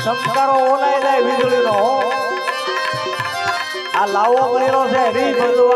સંસ્કારો ઓલાઈ જાય વીજળીનો આ લાવો બનેલો છે હરી ભજવાનો